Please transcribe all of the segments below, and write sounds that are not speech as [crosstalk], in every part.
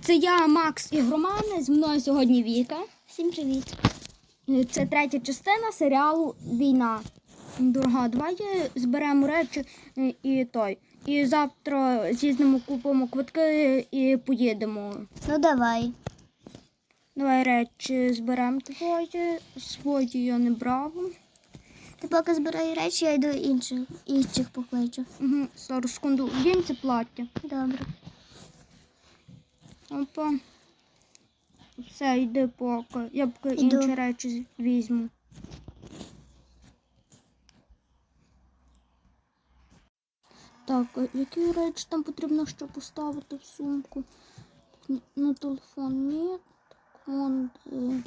Це, я, Макс і Роман. Зі мною сьогодні Віка. Всім привіт. Це третя частина серіалу Війна. Дорога, давай зберемо речі е, і той. І завтра з'їздимо, купимо квитки і поїдемо. Ну давай. Давай речі зберемо твої. Свої я не брав. Ти поки збирай речі, я йду інших, інших покличу. Угу, зараз секунду. Вдінь це плаття. Добре. Опа. Все, йди поки. Я поки Іду. інші речі візьму. Так, які речі там потрібно ще поставити в сумку? На телефон ні. Вон е,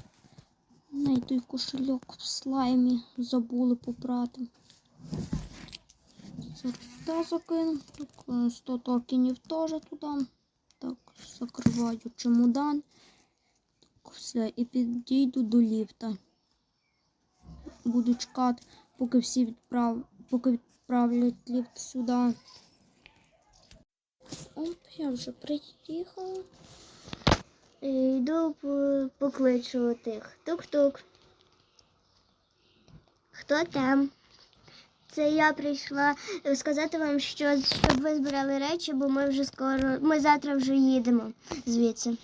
знайду кошельок в слаймі. Забули попрати. Зараз туди закину. Так, е, 100 токенів теж туди. Закриваю чемодан. Все, і підійду до ліфта. Буду чекати, поки всі відправ... поки відправлять ліфт сюди. Оп, я вже приїхала. Йду по- покличу тих. Тук-тук. Хто там? Це я прийшла е, сказати вам, що щоб ви збирали речі, бо ми вже скоро, ми завтра вже їдемо звідси.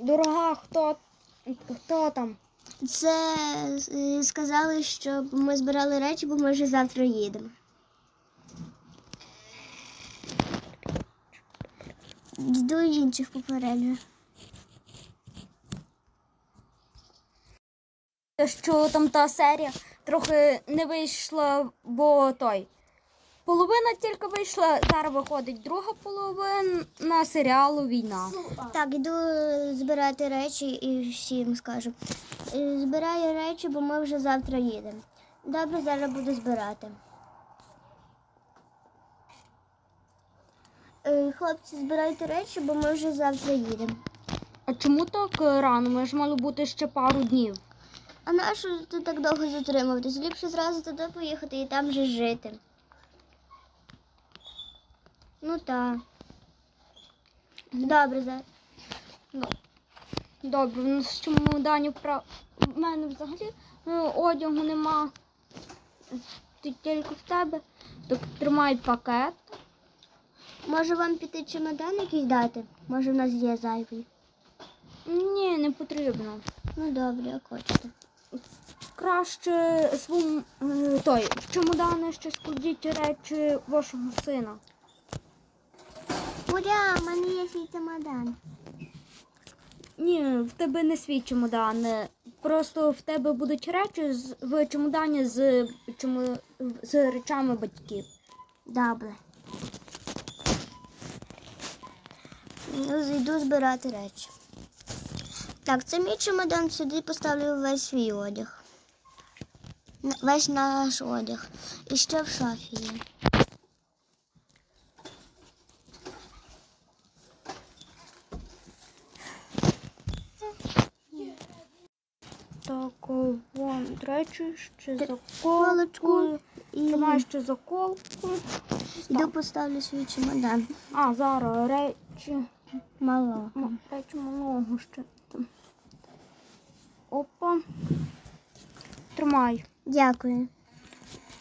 Дорога, хто, хто там? Це е, сказали, щоб ми збирали речі, бо ми вже завтра їдемо. Йду інших попереджу. Що там та серія трохи не вийшла, бо той. Половина тільки вийшла, зараз виходить друга половина серіалу Війна. Так, йду е, збирати речі і всім скажу. Е, Збираю речі, бо ми вже завтра їдемо. Добре, зараз буду збирати. Е, Хлопці, збирайте речі, бо ми вже завтра їдемо. А чому так е, рано? Ми ж мало бути ще пару днів. А нащо ти так довго затримуватись? Ліпше зразу туди поїхати і там же жити. Ну так. Добре, зараз. Ну, добре, в нас в чемодані вправ... В мене взагалі е, одягу нема. Ти- Тільки в тебе. Так тримай пакет. Може вам піти чемодан якийсь дати? Може в нас є зайвий. Ні, не потрібно. Ну добре, як хочете. Краще своєму е, той в чемодани ще складіть речі вашого сина. Уря, в мене є свій чемодан. Ні, в тебе не свій чемодан. Просто в тебе будуть речі з- в чемодані з, чому, з речами батьків. Добре. Ну, зайду збирати речі. Так, це мій чемодан, сюди поставлю весь свій одяг. Весь наш одяг. І ще в шафі є. Так, вон речі ще паличку і- Тримай ще заколку. Іду поставлю свій чемодан. А, зараз речі. Мало. Речі малого ще. Опа. Тримай. Дякую.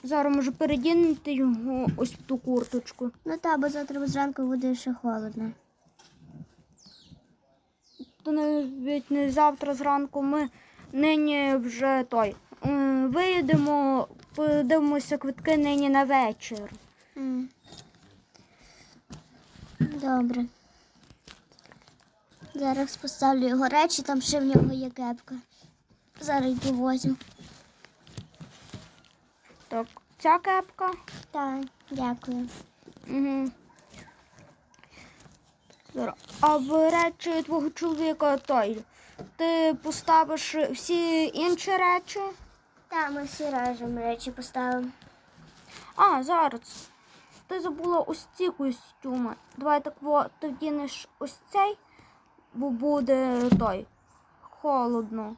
Зараз може передінути його ось в ту курточку. Ну та, бо завтра зранку буде ще холодно. То навіть не завтра зранку ми нині вже той. Виїдемо, подивимося квитки нині на вечір. Добре. Зараз поставлю його речі, там ще в нього є кепка. Зараз йду возьму. Так, ця кепка. Так, дякую. Угу. А в речі твого чоловіка той. Ти поставиш всі інші речі. Так, ми всі разом речі поставимо. А, зараз. Ти забула ось ці костюми. Давай так ти вдінеш ось цей, бо буде той. Холодно.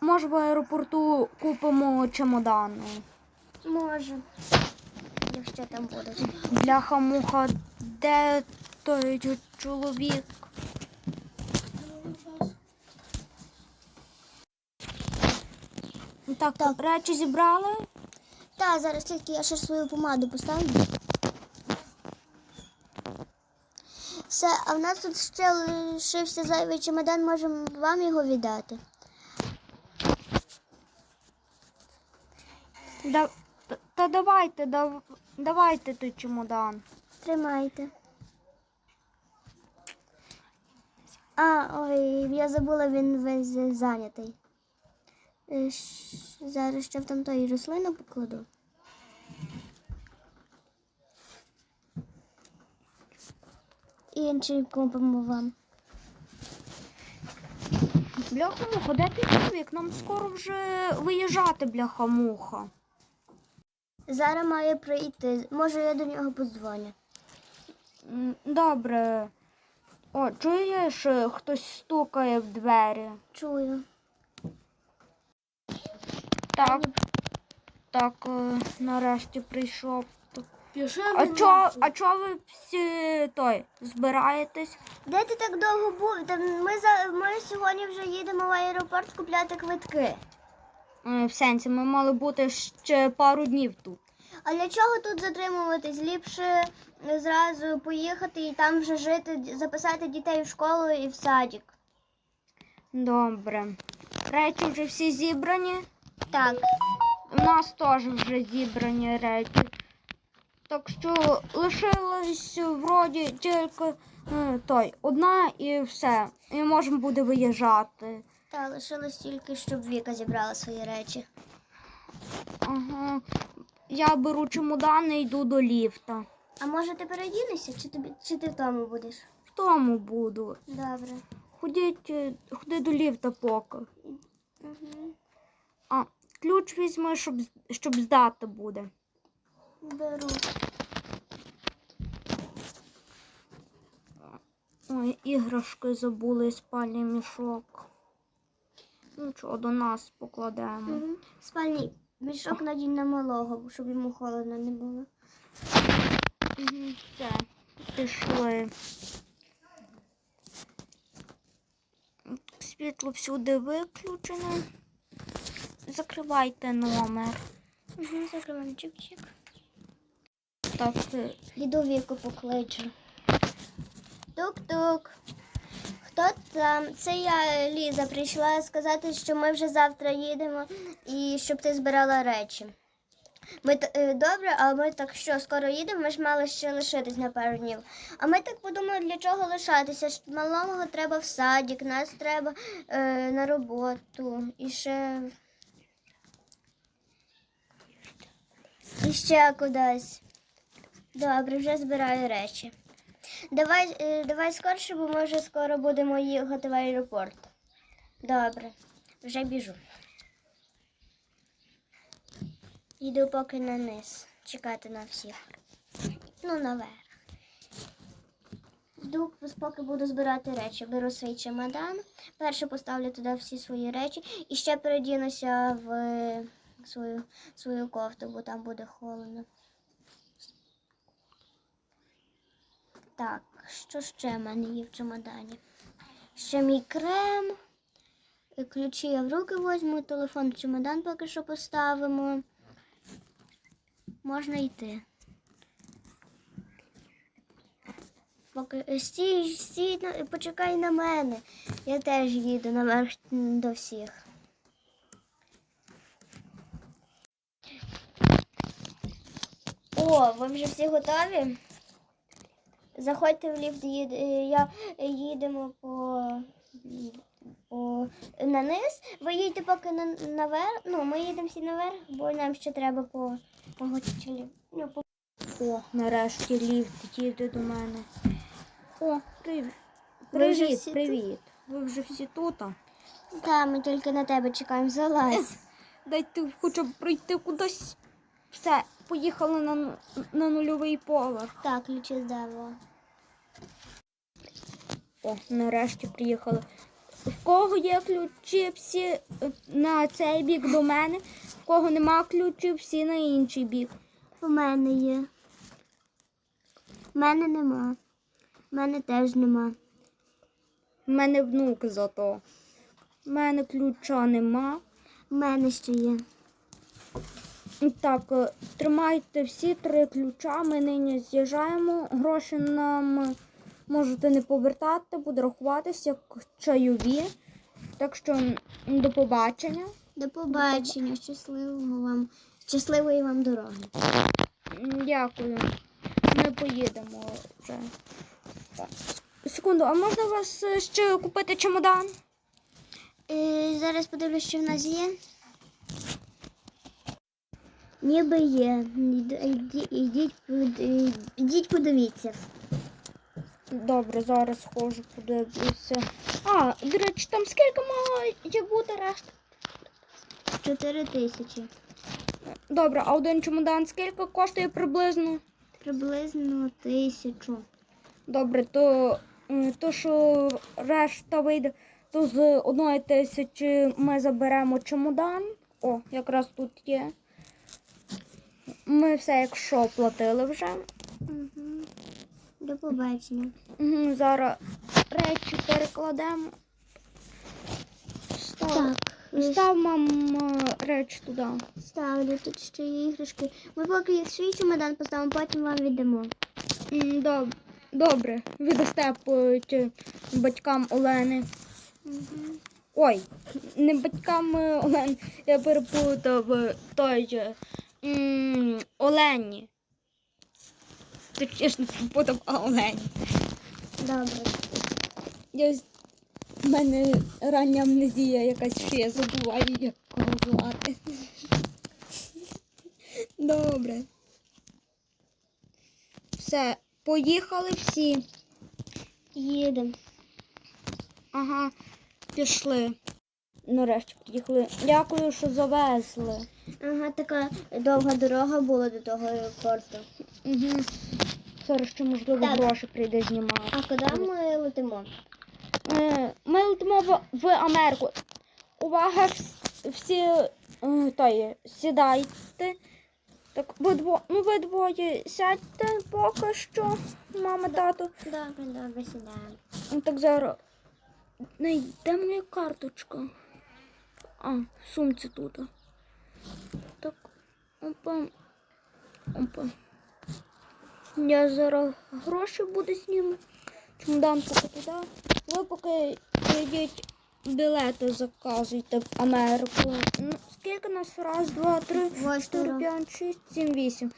Може в аеропорту купимо чемодани. Може. Якщо там будуть. Бляха-муха, де той чоловік. Так, Так. речі зібрали. Та, зараз тільки я ще свою помаду поставлю. Все, а в нас тут ще лишився зайвий чемодан, можемо вам його віддати. Да, та, та давайте, да, давайте той чемодан. Тримайте. А, ой, я забула, він весь зайнятий. Е, Зараз ще в там тої рослину покладу. І інший купимо вам. Бляха-муха, де ти чоловік? Нам скоро вже виїжджати, бляха-муха. Зараз має прийти. Може, я до нього подзвоню. Добре. О, чуєш, е, хтось стукає в двері. Чую. Так. Так, е, нарешті прийшов. Пішов А чо, а чо ви всі той збираєтесь? Де ти так довго був? Та ми, за... ми сьогодні вже їдемо в аеропорт купляти квитки. В сенсі, ми мали бути ще пару днів тут. А для чого тут затримуватись? Ліпше зразу поїхати і там вже жити, записати дітей в школу і в садик. Добре. Речі вже всі зібрані. Так. У нас теж вже зібрані речі. Так що лишилось вроді тільки е, той, одна і все. І можемо буде виїжджати. Та лишилось тільки, щоб Віка зібрала свої речі. Ага. Я беру чемодан і йду до ліфта. А може ти передінешся, чи тобі чи ти в тому будеш? В тому буду. Добре. Ходіть, е, ходи до ліфта поки. Угу. А, ключ візьми, щоб, щоб здати буде. Беру. Ой, іграшки забули, спальний мішок. Нічого, до нас покладемо. Угу. Спальний мішок надінь на малого, щоб йому холодно не було. Угу, все, пішли. Світло всюди виключено. Закривайте номер. Угу, закриваємо чик-чик. Так, е, Іду віку покличу. Тук-тук. Хто там? Це я, Ліза, прийшла сказати, що ми вже завтра їдемо і щоб ти збирала речі. Ми е, добре, а ми так що скоро їдемо, ми ж мали ще лишитись на пару днів. А ми так подумали, для чого лишатися? Малого треба в садик, нас треба е, на роботу і ще. І ще кудись. Добре, вже збираю речі. Давай, е, давай скорше, бо ми вже скоро будемо їхати в аеропорт. Добре, вже біжу. Йду поки на низ, чекати на всіх. Ну, наверх. Йду, поки буду збирати речі. Беру свій чемодан. Перше поставлю туди всі свої речі і ще передінуся в е, свою, свою кофту, бо там буде холодно. Так, що ще в мене є в чемодані? Ще мій крем. Ключі я в руки возьму, телефон в чемодан поки що поставимо. Можна йти. Поки стій, стій, почекай на мене. Я теж їду наверх до всіх. О, ви вже всі готові? Заходьте в ліфт, їд, е, я їдемо по, по на низ. Ви їдете поки на, наверх. Ну, ми їдемо всі наверх, бо нам ще треба по, по. Ну, по... О, нарешті ліфт їде до мене. О, привіт. Ви Привіт, всі привіт. Ви вже всі тут? Та, ми тільки на тебе чекаємо, залазь. Дайте хоча б пройти кудись. Все, поїхали на, на нульовий поверх. Так, ключі здав. О, нарешті приїхали. В кого є ключі всі е, на цей бік до мене, в кого нема ключів, всі на інший бік. У мене є. У мене нема. У мене теж нема. У мене внук зато. У мене ключа нема. У мене ще є. Так, е, тримайте всі три ключа. Ми нині з'їжджаємо. Гроші нам можете не повертати, буде рахуватися як чайові. Так що до побачення. До побачення. Щасливого вам. Щасливої вам дороги. Дякую. Ми поїдемо вже. Так. Секунду, а можна у вас е, ще купити чемодан? Е, зараз подивлюсь, що в нас є. Ніби є. Е, йдіть подивіться. Добре, зараз схожу, подивлюся. А, до речі, там скільки має бути решта? Чотири тисячі. Добре, а один чемодан скільки коштує приблизно? Приблизно тисячу. Добре, то, то що решта вийде, то з одної тисячі ми заберемо чемодан. О, якраз тут є. Ми все якщо платили вже. Угу. До побачення. Угу, зараз речі перекладемо. Став, Так, е, став мам речі туди. ставлю тут ще є іграшки. Ми поки їх свій чемодан поставимо, потім вам віддамо. М, доб- Добре, віддасте батькам Олени. Угу. Ой, не батькам е, Олени, я перепутав е, той же, м, Олені. Точніше, не перепутав, а Олені. Добре. Я, в мене рання амнезія якась, що я забуваю, як кого звати. Добре. Все, поїхали всі. Їдемо. Ага, пішли. Нарешті приїхали. Дякую, що завезли. Ага, така довга дорога була до того аеропорту. Угу. Зараз ще можливо Так. гроші прийде знімати. А куди ми летимо? Е, Ми летимо в, в Америку. Увага, вс- всі е, той, сідайте. Так, ви дво, ну ви двоє сядьте поки що, мама, тато. Добре, добре, сідаємо. Ну, Так зараз. Не, де моя карточка? А, сумці тут. Так. Опа. Опа. Я зараз гроші буду знімати. Чемодан поки туди. Ви поки йдіть білети заказуйте в Америку. Ну, скільки нас? Раз, два, три, чотири, п'ять, шість, сім, вісім.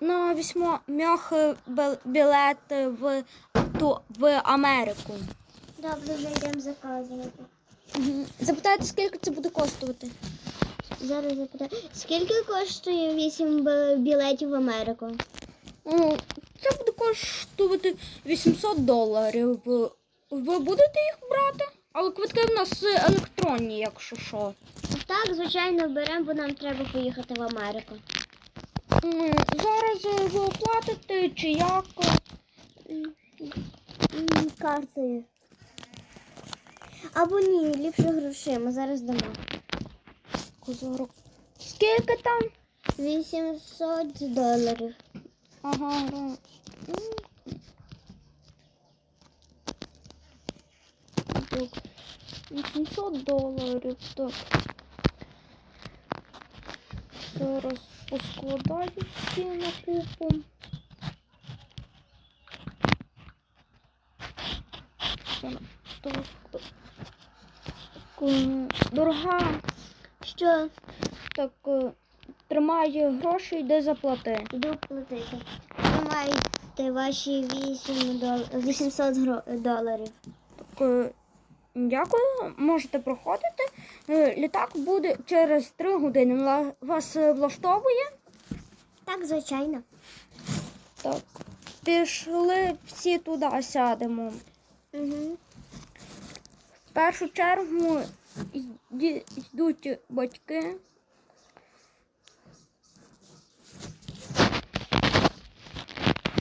На вісьмо м'яхи білети в, ту, в Америку. Добре, вже йдемо заказувати. Запитайте, скільки це буде коштувати? Зараз запитаю. Скільки коштує вісім білетів в Америку? Ну, Це буде коштувати 800 доларів. Ви будете їх брати? Але квитки в нас електронні, якщо що. Так, звичайно, беремо, бо нам треба поїхати в Америку. Зараз е, ви оплатите чи як? Картою. Або ні, ліпше грошима. Зараз дамо. Козорок. Скільки там? 800 доларів. Ага, раз. Так. 800 доларів. Так. Зараз поскладаю всі на купу. Так, так, Дорога, Що? так, е, тримай гроші, йди заплати. Йду платити. Ви маєте ваші 8 дол... 800 гро- доларів. Так, е, дякую, можете проходити. Е, Літак буде через 3 години. Вас влаштовує? Так, звичайно. Так. Пішли всі туди сядемо. Угу. Першу чергу йдуть батьки.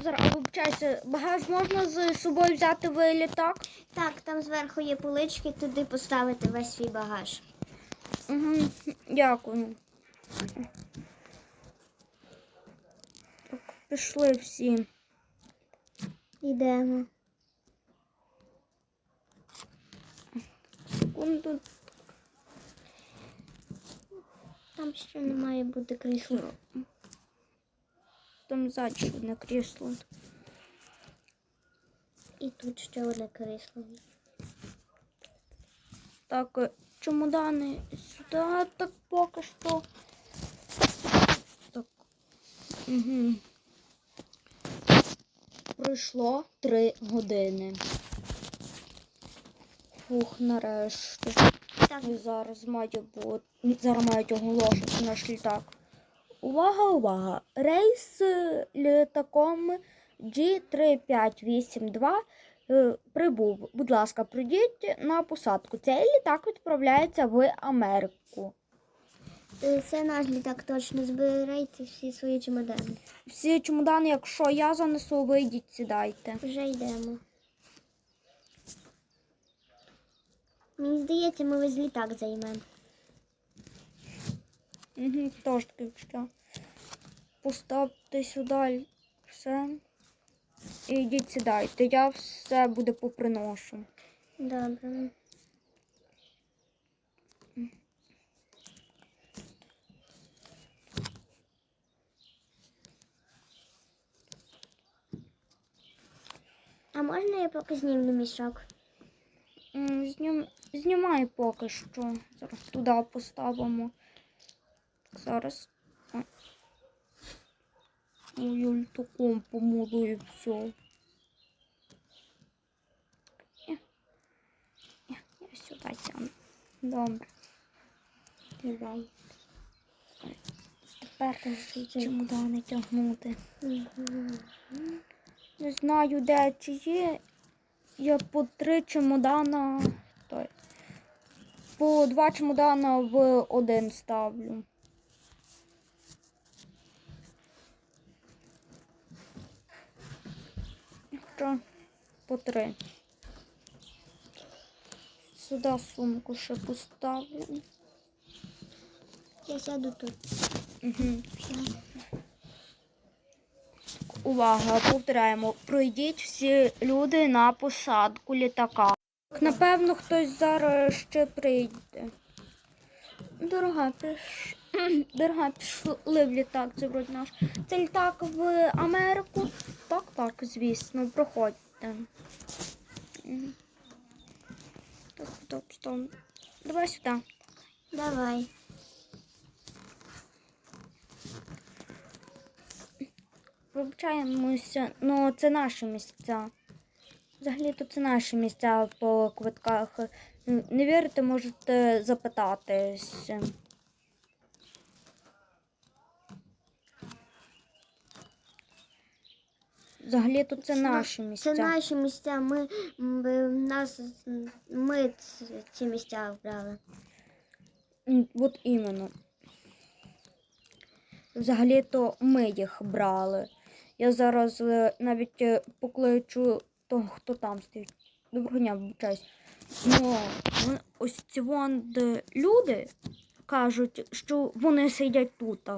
Зараз вибачайся, багаж можна з собою взяти в літак? Так, там зверху є полички, туди поставити весь свій багаж. Угу, дякую. Так, пішли всі. Йдемо. Секунду. Там ще не має бути крісло. Там ззаді одне крісло. І тут ще одне крісло. Так, е, чемодани сюди, так поки що. Так. Угу. Пройшло три години. Фух, нарешті. Так, зараз має бути. Зараз мають оголошувати наш літак. Увага, увага! Рейс е, літаком G3582 е, прибув. Будь ласка, прийдіть на посадку. Цей літак відправляється в Америку. е, це наш літак точно. Збирайте всі свої чемодани. Всі чемодани, якщо я занесу, вийдіть, сідайте. Вже йдемо. Мені здається, ми весь літак займемо. Угу, тож таки що. Поставте сюди все. І йдіть сідайте. Я все буде поприношу. Добре. А можна я поки знімлю мішок? Знім... Знімай поки що. Зараз туди поставимо. Зараз. Ой. Ой, літаком і все. Я, я, я сюди сяду. Добре. Ой, Тепер чемодани тягнути. Не знаю, де чи є. Я по три чемодана. Той. По два чемодана в один ставлю. Що? По три. Сюди сумку ще поставлю. Я сяду тут. Угу. Увага, повторяємо. Пройдіть всі люди на посадку літака. Напевно, хтось зараз ще прийде. Дорога, піш... [clears throat] Дорога, пішли в літак, це вроді наш. Це літак в Америку. Так, так, звісно, проходьте. Так, стоп, стоп. Давай сюди. Давай. Вибачаємося, ну це наші місця. Взагалі-то це наші місця по квитках. Не вірите, можете запитатись. Взагалі-то це Це наші місця. Це наші місця. Ми, ми, нас, ми ці місця обрали. От іменно. Взагалі-то ми їх брали. Я зараз е, навіть е, покличу того, хто там стоїть. Доброго дня, вибачаюсь. Ну, ось ці вон люди кажуть, що вони сидять тут.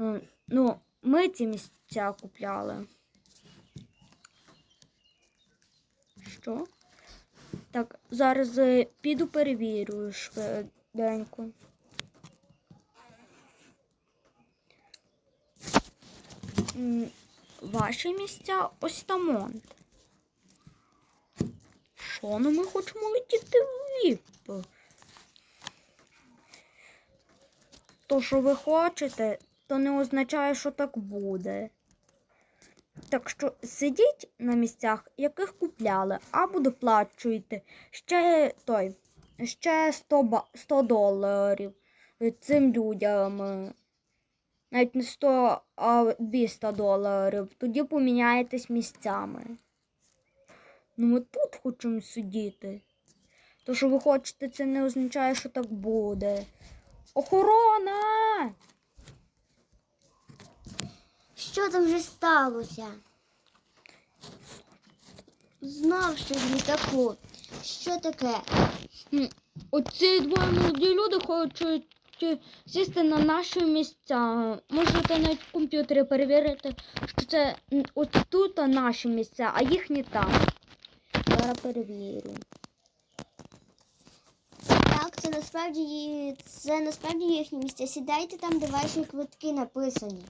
е, Ну, ми ці місця купляли. Що? Так, зараз піду перевірю швиденько. М, Ваші місця ось там. Що, ну ми хочемо летіти в віп. То, що ви хочете, то не означає, що так буде. Так що сидіть на місцях, яких купляли, або доплачуєте ще той, ще 100, 100 доларів цим людям. Навіть не 100, а 200 доларів. Тоді поміняєтесь місцями. Ну, ми тут хочемо сидіти. То, що ви хочете, це не означає, що так буде. Охорона! Що там вже сталося? Знов щось в літаку. Що таке? Оці двоє молоді люди хочуть сісти на наші місця. Можете навіть в комп'ютері перевірити, що це от тут наші місця, а їхні там. Зараз перевірю. Так, це насправді це насправді їхні місця. Сідайте там, де ваші квитки написані.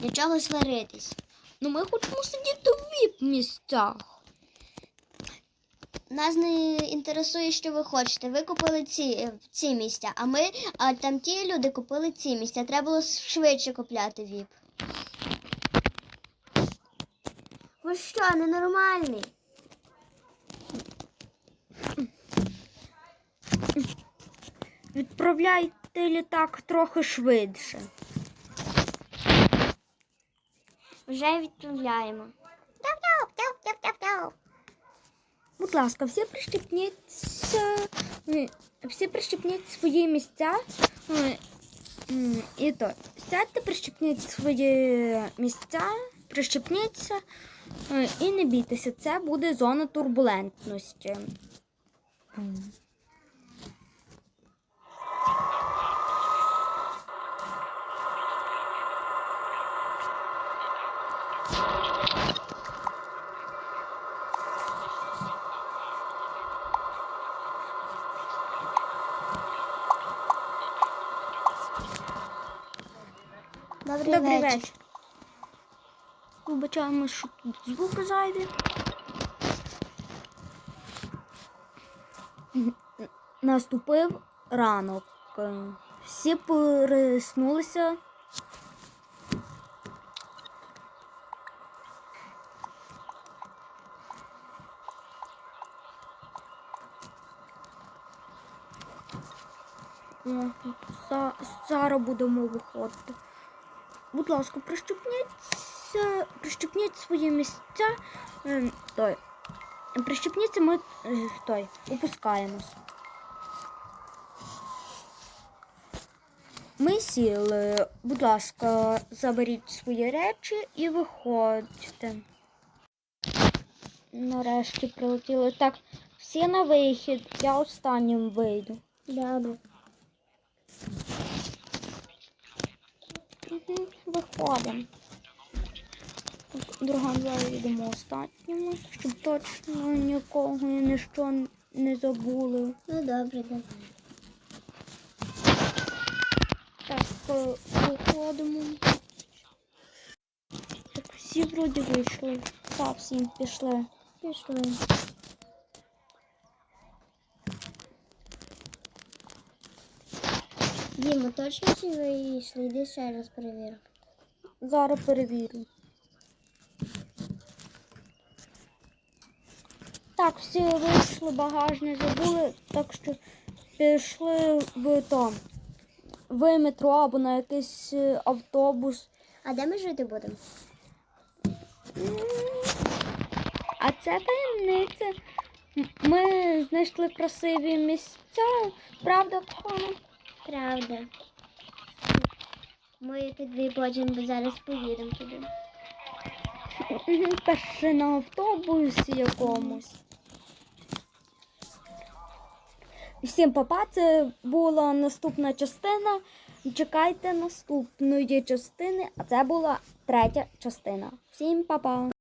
Для чого сваритись? Ну ми хочемо сидіти в віп місцях. Нас не інтересує, що ви хочете. Ви купили ці, ці місця, а ми, а там ті люди купили ці місця. Треба було швидше купляти ВІП. Ви що, ненормальний? Відправляйте літак трохи швидше. Вже відправляємо. Будь ласка, всі прищепніться, всі прищепніть свої місця. І то, сядьте, прищепніть свої місця, прищепніться і не бійтеся, це буде зона турбулентності. М. Добрий. Вибачаємо, що тут звуки зайві. Наступив ранок. Всі переснулися. Зараз будемо виходити. Будь ласка, прищепніться, прищепніть свої місця. Е, Той. Прищепніться, ми е, той, опускаємось. Ми сіли. Будь ласка, заберіть свої речі і виходьте. Нарешті прилетіли. Так, всі на вихід. Я останнім вийду. Добре. Мгм, Виходимо. Друган зараз йдемо останніми, щоб точно нікого і ніщо не забули. Ну добре, добре. Так, е, виходимо. Так, всі вроді вийшли. Так, всі пішли. Пішли. Діма, точно вийшли? Йди ще раз перевір. Зараз перевірю. Так, всі вийшли, багаж не забули, так що пішли в то, в метро або на якийсь е, автобус. А де ми жити будемо? А це таємниця. Ми знайшли красиві місця, правда, кохана? Правда. Ми тоді потім зараз поїдемо туди. Мгм, [laughs] Перше на автобусі якомусь. Всім папа, це була наступна частина. Чекайте наступної частини, а це була третя частина. Всім папа.